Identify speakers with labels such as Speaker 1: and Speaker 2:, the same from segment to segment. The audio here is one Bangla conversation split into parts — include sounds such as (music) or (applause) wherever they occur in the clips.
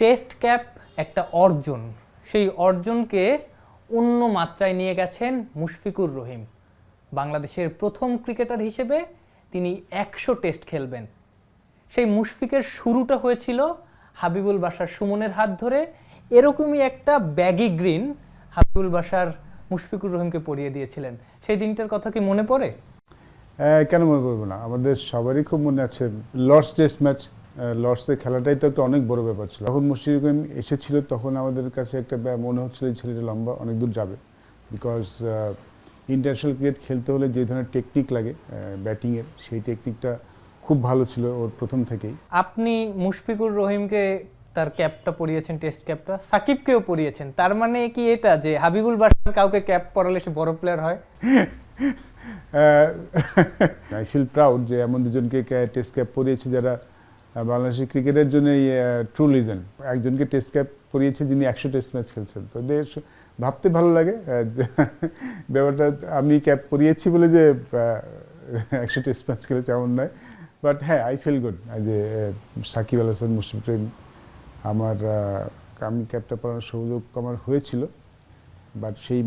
Speaker 1: টেস্ট ক্যাপ, একটা অর্জন। সেই অর্জনকে অন্য মাত্রায় নিয়ে গেছেন মুশফিকুর রহিম। বাংলাদেশের প্রথম ক্রিকেটার হিসেবে তিনি একশো টেস্ট খেলবেন। সেই মুশফিকের শুরুটা হয়েছিল হাবিবুল বাসার সুমনের হাত ধরে। এরকমই একটা ব্যাগি গ্রিন হাবিবুল বাসার মুশফিকুর রহিমকে পরিয়ে দিয়েছিলেন। সেই দিনটার কথা কি মনে পড়ে?
Speaker 2: কেন মনে করব না? আমাদের সবারই খুব মনে আছে। লর্ডস টেস্ট ম্যাচ লর্ডসের খেলাটাই তো একটা অনেক বড় ব্যাপার ছিল। তখন মুশফিক রহিম এসেছিল তখন আমাদের কাছে একটা মনে হচ্ছিল ছেলেটা লম্বা অনেক দূর যাবে। বিকজ ইন্টারন্যাশনাল ক্রিকেট খেলতে হলে যে ধরনের টেকনিক লাগে ব্যাটিংয়ের সেই টেকনিকটা খুব ভালো ছিল ওর প্রথম থেকেই।
Speaker 1: আপনি মুশফিকুর রহিমকে তার ক্যাপটা পরিয়েছেন টেস্ট ক্যাপটা সাকিবকেও পরিয়েছেন। তার মানে কি এটা যে হাবিবুল বাসার কাউকে ক্যাপ পরালে সে বড় প্লেয়ার হয়?
Speaker 2: আই ফিল প্রাউড যে এমন দুজনকে টেস্ট ক্যাপ পরিয়েছে যারা বাংলাদেশের ক্রিকেটের জন্য ট্রু লিজেন্ড একজনকে টেস্ট ক্যাপ পরিয়েছে যিনি একশো টেস্ট ম্যাচ খেলছেন। তো ভাবতে ভালো লাগে (laughs) ব্যাপারটা আমি ক্যাপ পরিয়েছি বলে যে (laughs) একশো টেস্ট ম্যাচ খেলেছে এমন নয়। বাট হ্যাঁ আই ফিল গুড যে সাকিব আল হাসান রহিম আমার আমি ক্যাপটা পরানোর সুযোগ আমার হয়েছিল। বাট সেই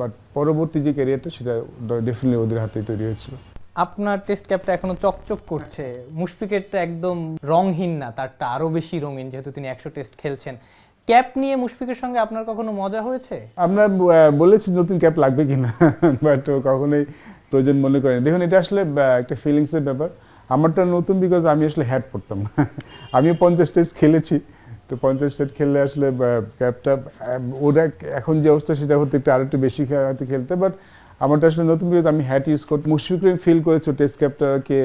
Speaker 2: বাট পরবর্তী যে ক্যারিয়ারটা সেটা ডেফিনেটলি ওদের হাতেই তৈরি হয়েছিল।
Speaker 1: আপনার টেস্ট ক্যাপটা এখনও চকচক করছে। মুশফিকেরটা একদম রংহীন না, তারটা আরও বেশি রঙিন, যেহেতু তিনি একশো টেস্ট খেলছেন। ক্যাপ নিয়ে মুশফিকের সঙ্গে আপনার কখনো মজা হয়েছে?
Speaker 2: আমরা বলেছি নতুন ক্যাপ লাগবে কিনা (laughs) বাট কখনোই প্রয়োজন মনে করেনি। দেখুন, এটা আসলে একটা ফিলিংসের ব্যাপার। আমারটা নতুন বিকজ আমি আসলে হ্যাট পড়তাম (laughs) আমিও পঞ্চাশ টেস্ট খেলেছি। তো পঞ্চাশ টেস্ট খেললে আসলে ক্যাপটা ওরা এখন যে অবস্থা সেটা হতে একটু আরও একটু বেশি খেলতে বাট আমারটা আসলে নতুন বিকজ আমি হ্যাট ইউজ করতে মুশফিক রহিম ফিল করেছ টেস্ট ক্যাপটাকে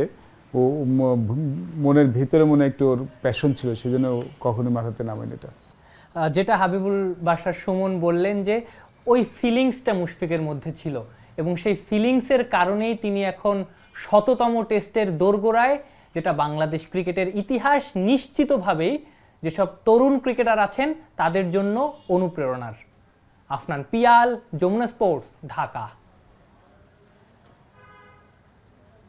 Speaker 2: ও মনের ভিতরে মনে একটু ওর প্যাশন ছিল সেই জন্য ও কখনো মাথাতে নামেনি এটা।
Speaker 1: যেটা হাবিবুল বাসার সুমন বললেন যে, ওই ফিলিংসটা মুশফিকের মধ্যে ছিল এবং সেই ফিলিংসের কারণেই তিনি এখন শততম টেস্টের দোরগোড়ায়, যেটা বাংলাদেশ ক্রিকেটের ইতিহাস নিশ্চিতভাবেই যেসব তরুণ ক্রিকেটার আছেন, তাদের জন্য অনুপ্রেরণার। আফনান পিয়াল, যমুনা স্পোর্টস ঢাকা।